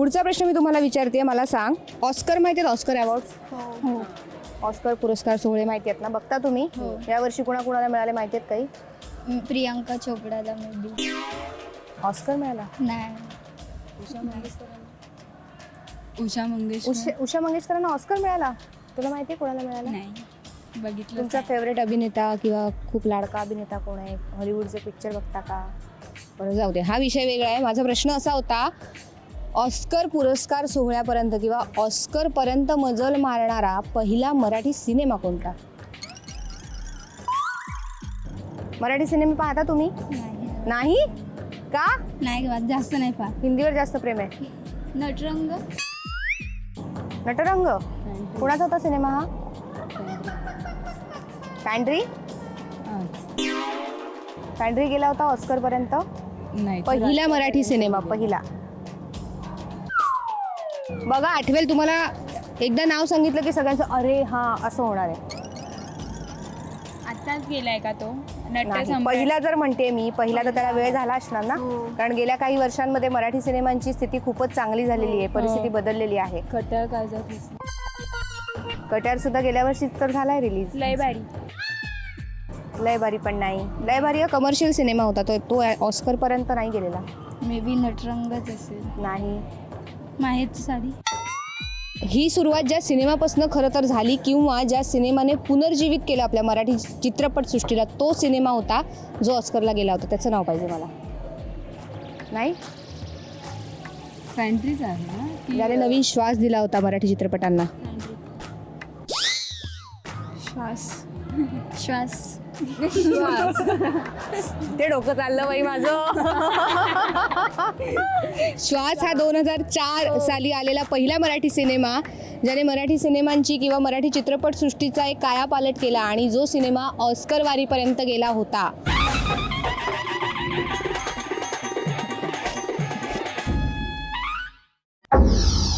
पुढचा प्रश्न मी तुम्हाला विचारते मला सांग. ऑस्कर माहिती आहेत ऑस्कर अवॉर्ड? हो. ऑस्कर पुरस्कार सोहळे माहिती आहेत ना बघता तुम्ही? हो. यावर्षी कुणा कुणाला मिळाले माहिती आहेत काही? प्रियांका चोपडाला मे बी ऑस्कर मिळाला? नाही. उषा मंगेशकर. उषा उषा मंगेशकरांना ऑस्कर मिळाला? तुला माहिती आहे कोणाला मिळाला? नाही. बघितलं तुमचा फेवरेट अभिनेता किंवा खूप लाडका अभिनेता कोण आहे? हॉलिवूडचे पिक्चर बघता का? बरं जाऊ दे. हा विषय वेगळा आहे. माझा प्रश्न असा होता ऑस्कर पुरस्कार सोहळ्यापर्यंत किंवा ऑस्करपर्यंत मजल मारणारा पहिला मराठी सिनेमा कोणता? मराठी सिनेमे पाहता तुम्ही? नाही? का? नाही गं, जास्त नाही पाहत. हिंदीवर जास्त प्रेम आहे. नटरंग. नटरंग? कुणाचा होता सिनेमा हा? पॅन्ड्री पॅन्ड्री गेला होता ऑस्करपर्यंत? नाही पहिला मराठी सिनेमा पहिला. बघा आठवेल तुम्हाला. एकदा नाव सांगितलं की सगळ्यांचं अरे हा असं होणार आहे. आताच गेलाय का तो? नाही, नटसम्राट. पहिला जर म्हणते मी पहिला तर त्याला वेळ झाला असणार ना? हो. कारण गेल्या काही वर्षांमध्ये मराठी सिनेमांची स्थिती खूपच चांगली झालेली आहे परिस्थिती बदललेली आहे. कटर कट्यार सुद्धा गेल्या वर्षीच तर झालाय रिलीज लय भारी. लय भारी पण नाही. लय भारी हा कमर्शियल सिनेमा होता तो. तो ऑस्कर पर्यंत नाही गेलेला. मे बी नटरंगच असेल. नाही. माहेरची साडी. ही सुरुवात ज्या सिनेमापासून खरं तर झाली किंवा ज्या सिनेमाने पुनर्जीवित केलं आपल्या मराठी चित्रपटसृष्टीला तो सिनेमा होता जो ऑस्करला गेला होता. त्याचं नाव पाहिजे मला. नाही? फॅन्ट्रीज आहे ना? ज्याने नवीन श्वास दिला होता मराठी चित्रपटांना. श्वास. श्वास. ते डोकं चाललं बाई माझं. श्वास हा दोन हजार चार साली आलेला पहिला मराठी सिनेमा ज्याने मराठी सिनेमांची किंवा मराठी चित्रपटसृष्टीचा एक कायापालट केला आणि जो सिनेमा ऑस्करवारीपर्यंत गेला होता. you